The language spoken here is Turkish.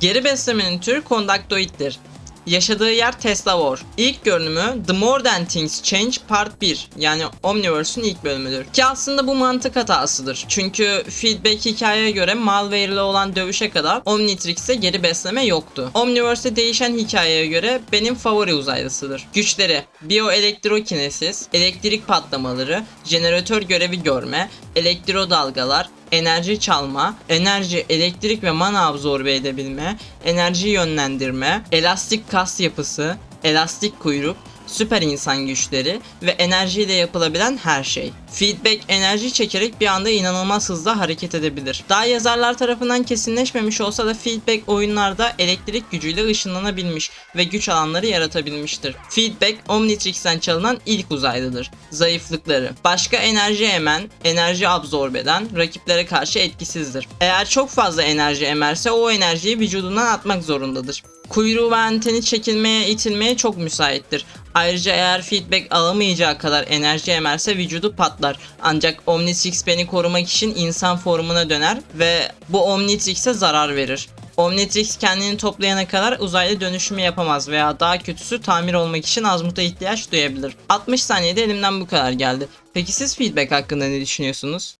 Geri beslemenin türü kondaktoittir. Yaşadığı yer Tesla War. İlk görünümü The More Than Things Change Part 1 yani Omniverse'ün ilk bölümüdür. Ki aslında bu mantık hatasıdır. Çünkü feedback hikayeye göre Malware ile olan dövüşe kadar Omnitrix'te geri besleme yoktu. Omniverse'de değişen hikayeye göre benim favori uzaylısıdır. Güçleri Bioelektrokinesis, elektrik patlamaları, jeneratör görevi görme, elektro dalgalar, enerji çalma, enerji, elektrik ve mana absorbe edebilme, enerji yönlendirme, elastik kas yapısı, elastik kuyruk, süper insan güçleri ve enerjiyle yapılabilen her şey. Feedback enerji çekerek bir anda inanılmaz hızla hareket edebilir. Daha yazarlar tarafından kesinleşmemiş olsa da feedback oyunlarda elektrik gücüyle ışınlanabilmiş ve güç alanları yaratabilmiştir. Feedback Omnitrix'ten çalınan ilk uzaylıdır. Zayıflıkları. Başka enerji emen, enerji absorbe eden rakiplere karşı etkisizdir. Eğer çok fazla enerji emerse o enerjiyi vücudundan atmak zorundadır. Kuyruğu ve anteni çekilmeye, itilmeye çok müsaittir. Ayrıca eğer feedback alamayacağı kadar enerji emerse vücudu patlar. Ancak Omnitrix beni korumak için insan formuna döner ve bu Omnitrix'e zarar verir. Omnitrix kendini toplayana kadar uzaylı dönüşümü yapamaz veya daha kötüsü tamir olmak için azmuta ihtiyaç duyabilir. 60 saniyede elimden bu kadar geldi. Peki siz feedback hakkında ne düşünüyorsunuz?